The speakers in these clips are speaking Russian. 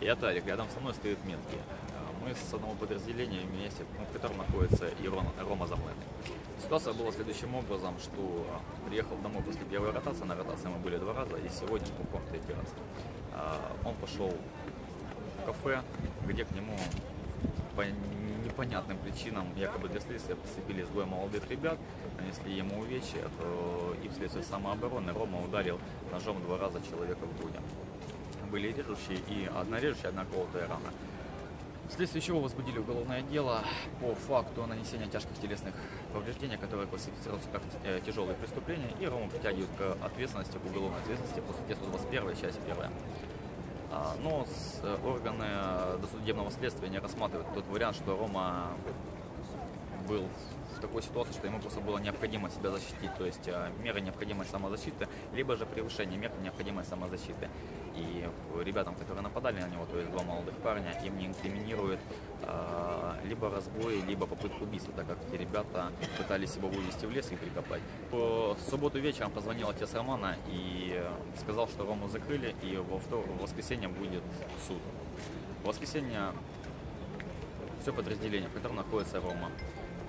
Я Тарик, рядом со мной стоит Метки. А, Мы с одного подразделения вместе, ну, в котором находится и Рома, Рома Замлен. Ситуация была следующим образом, что а, приехал домой после первой ротации, на ротации мы были два раза, и сегодня попал третий раз. А, Он пошел в кафе, где к нему по непонятным причинам, якобы для следствия, прицепились двое молодых ребят, нанесли ему увечья, э, и вследствие самообороны Рома ударил ножом два раза человека в грудь. Были режущие и одна режущая, одна колотая рана. Вследствие чего возбудили уголовное дело по факту нанесения тяжких телесных повреждений, которые классифицируются как э, тяжелые преступления, и Рому притягивают к ответственности, к уголовной ответственности по статье 121, часть 1. А, Но э, органы досудебного следствия не рассматривают тот вариант, что Рома был в такой ситуации, что ему просто было необходимо себя защитить, то есть э, меры необходимой самозащиты, либо же превышение мер необходимой самозащиты. И ребятам, которые нападали на него, то есть два молодых парня, им не инкриминируют э, либо разбой, либо попытку убийства, так как эти ребята пытались его вывести в лес и прикопать. По субботу вечером позвонил отец Романа и сказал, что Рому закрыли, и во втор- в воскресенье будет суд. В воскресенье все подразделение, в котором находится Рома,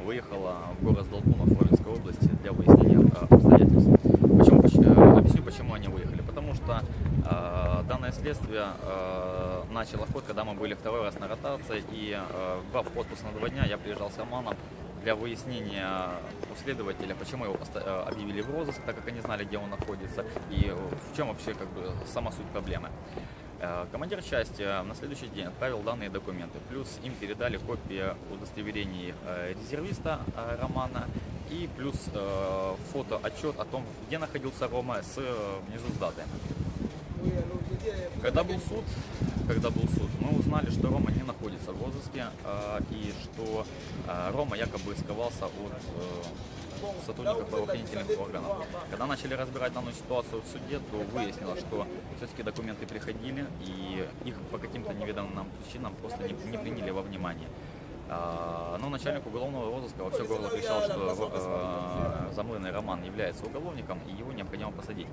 выехало в город Долбунов Ровенской области для выяснения э, обстоятельств. Почему, поч- э, объясню, почему они выехали. Потому что э, данное следствие э, начало ход, когда мы были второй раз на ротации, и э, брав отпуск на два дня, я приезжал с Романом для выяснения у следователя, почему его э, объявили в розыск, так как они знали, где он находится, и в чем вообще как бы сама суть проблемы. Э, Командир части э, на следующий день отправил данные документы, плюс им передали копии удостоверений э, резервиста Романа и плюс э, фото-отчет о том, где находился Рома с внизу с датой. Когда был суд, когда был суд, мы узнали, что Рома не находится в розыске и что Рома якобы сковался от сотрудников правоохранительных органов. Когда начали разбирать данную ситуацию в суде, то выяснилось, что все-таки документы приходили и их по каким-то невиданным нам причинам просто не, не приняли во внимание. А, Но начальник уголовного розыска во все горло кричал, что э, замыльный Роман является уголовником и его необходимо посадить.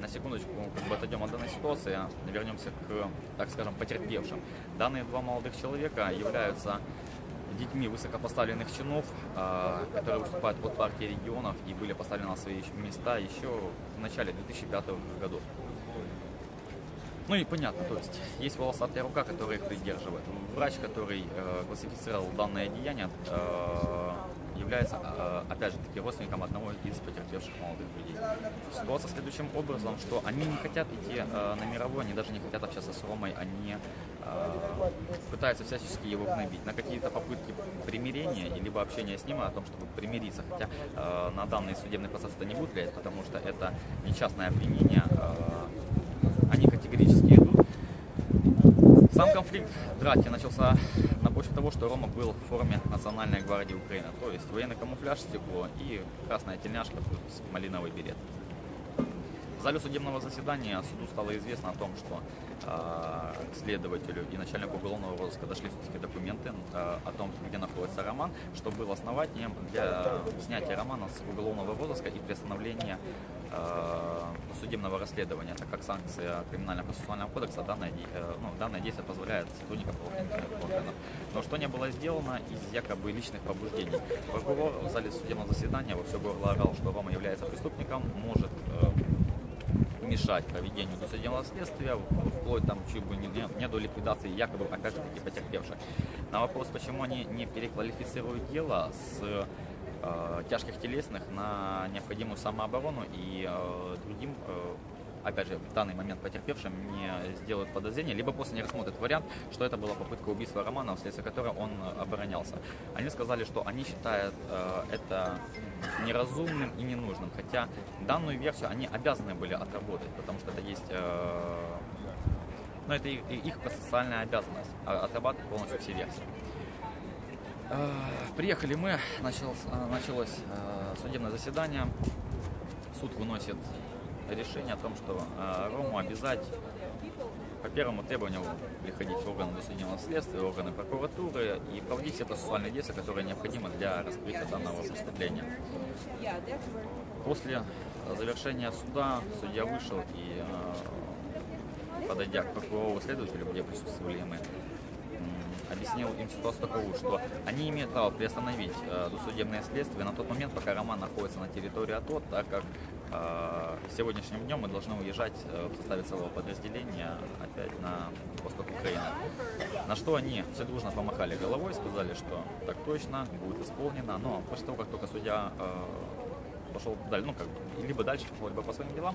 На секундочку как бы отойдем от данной ситуации, вернемся к, так скажем, потерпевшим. Данные два молодых человека являются детьми высокопоставленных чинов, а, которые выступают от партии регионов и были поставлены на свои места еще в начале 2005 года. Ну и понятно, то есть есть волосатая рука, которая их придерживает. Врач, который э, классифицировал данное деяние, э, является, э, опять же таки, родственником одного из потерпевших молодых людей. Ситуация следующим образом, что они не хотят идти э, на мировой, они даже не хотят общаться с Ромой, они э, пытаются всячески его гнобить. На какие-то попытки примирения, и либо общения с ним о том, чтобы примириться, хотя на данный судебный процесс это не будет влиять, потому что это не частное обвинение, они категорически идут. Сам конфликт драки начался почве того, что Рома был в форме Национальной гвардии Украины, то есть военный камуфляж, стекло и красная тельняшка плюс малиновый берет. В зале судебного заседания суду стало известно о том, что э, следователю и начальнику уголовного розыска дошли все-таки документы э, о том, где находится Роман, что было основанием для снятия Романа с уголовного розыска и приостановления э, судебного расследования, так как санкция криминально-процессуального кодекса данное, э, ну, данное действие позволяет сотрудникам правоохранительных органов. Что не было сделано из якобы личных побуждений. Прокурор в зале судебного заседания во все горло орал, что Рома является преступником, может э, мешать проведению досудебного следствия, вплоть там чуть бы не, не до ликвидации якобы, опять же таки, потерпевших. На вопрос, почему они не переквалифицируют дело с э, тяжких телесных на необходимую самооборону и э, другим, э, опять же, в данный момент потерпевшим не сделают подозрения, либо просто не рассмотрят вариант, что это была попытка убийства Романа, вследствие которой он оборонялся. Они сказали, что они считают э, это неразумным и ненужным, хотя данную версию они обязаны были отработать, потому что это есть э, ну, это и- и их процессуальная обязанность а, отрабатывать полностью все версии. Э, Приехали мы, началось, э, началось э, судебное заседание. Суд выносит решение о том, что э, Рому обязать по первому требованию приходить в органы досудебного следствия, органы прокуратуры и проводить все процессуальные действия, которые необходимы для раскрытия данного преступления. После завершения суда судья вышел и э, подойдя к прокурору следователю, где присутствовали мы, объяснил им ситуацию таковую, что они имеют право приостановить э, досудебное следствие на тот момент, пока Роман находится на территории АТО, так как сегодняшним днем мы должны уезжать э, в составе целого подразделения опять на восток Украины. На что они все дружно помахали головой, сказали, что так точно, будет исполнено, но после того, как только судья э, пошел дальше, ну как либо дальше пошел, либо по своим делам,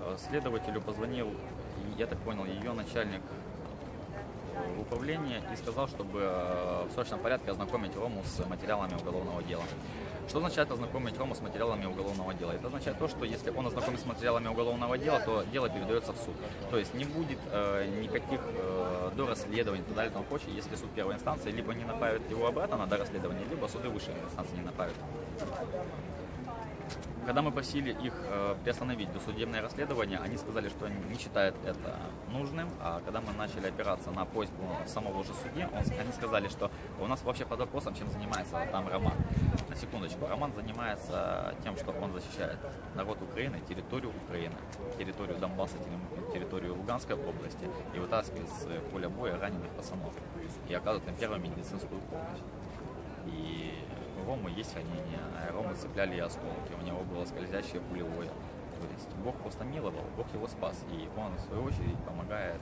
э, следователю позвонил, я так понял, ее начальник в и сказал, чтобы э, в срочном порядке ознакомить Рому с материалами уголовного дела. Что означает ознакомить Рому с материалами уголовного дела? Это означает то, что если он ознакомится с материалами уголовного дела, то дело передается в суд. То есть не будет э, никаких э, дорасследований и так далее, и тому если суд первой инстанции либо не направит его обратно на дорасследование, либо суды высшей инстанции не направят. Когда мы просили их э, приостановить досудебное расследование, они сказали, что они не считают это нужным. А когда мы начали опираться на просьбу самого же судьи, он, они сказали, что у нас вообще под вопросом, чем занимается там Роман. Секундочку, Роман занимается тем, что он защищает народ Украины, территорию Украины, территорию Донбасса, территорию Луганской области и вытаскивает с поля боя раненых пацанов и оказывает им первую медицинскую помощь. И Рому есть ранения, а Рому цепляли осколки, у него было скользящее пулевое. То есть Бог просто миловал, Бог его спас, и он, в свою очередь, помогает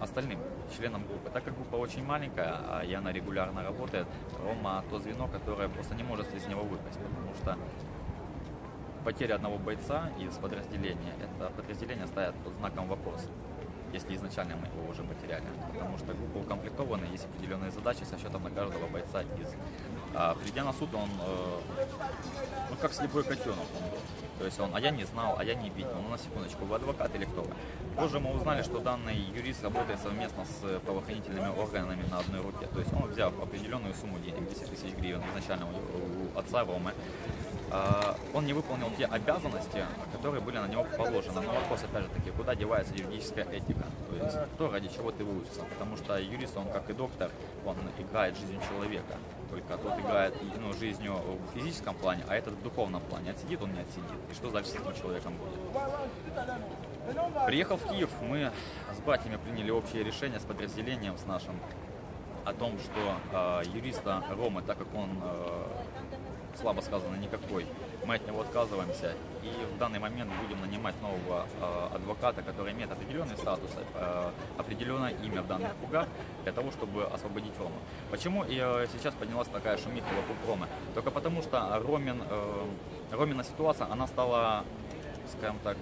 остальным членам группы. Так как группа очень маленькая, а и она регулярно работает, Рома то звено, которое просто не может из него выпасть, потому что потеря одного бойца из подразделения, это подразделение ставит под знаком вопроса если изначально мы его уже потеряли. Потому что группа укомплектована, есть определенные задачи со счетом на каждого бойца из. А, придя на суд, он э, ну, как слепой котенок он. То есть он, а я не знал, а я не видел. Ну, на секундочку, вы адвокат или кто? Позже мы узнали, что данный юрист работает совместно с правоохранительными органами на одной руке. То есть он, взяв определенную сумму денег, 10 тысяч гривен изначально у, отца Ромы, а, он не выполнил те обязанности, которые были на него положены. Но вопрос, опять же таки, куда девается юридическая этика? То есть, то, ради чего ты выучился? Потому что юрист, он как и доктор, он играет жизнью человека. Только тот играет ну, жизнью в физическом плане, а этот в духовном плане. Отсидит он, не отсидит. И что дальше с этим человеком будет? Приехав в Киев, мы с братьями приняли общее решение с подразделением, с нашим, о том, что э, юриста Ромы, так как он э, слабо сказано, никакой. Мы от него отказываемся и в данный момент будем нанимать нового э, адвоката, который имеет определенный статус, э, определенное имя в данных кругах, для того, чтобы освободить Рома. Почему и, сейчас поднялась такая шумиха вокруг Ромы? Только потому, что Ромин, э, Ромина ситуация, она стала, скажем так,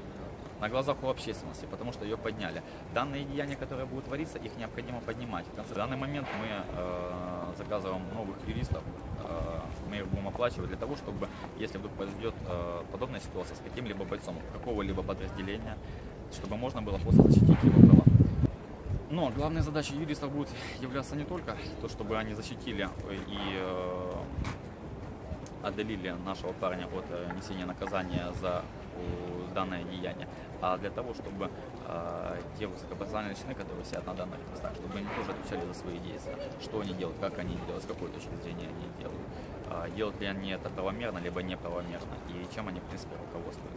на глазах у общественности, потому что ее подняли. Данные деяния, которые будут твориться, их необходимо поднимать. В данный момент мы э, заказываем новых юристов, э, мы их будем оплачивать для того, чтобы, если вдруг произойдет э, подобная ситуация с каким-либо бойцом какого-либо подразделения, чтобы можно было просто защитить его права. Но главной задачей юристов будет являться не только то, чтобы они защитили и э, отдалили нашего парня от э, несения наказания за данное деяние, а для того, чтобы э, те высокопоставленные чины, которые сидят на данных местах, чтобы они тоже отвечали за свои действия, что они делают, как они делают, с какой точки зрения они делают, э, делают ли они это правомерно, либо неправомерно, и чем они, в принципе, руководствуются.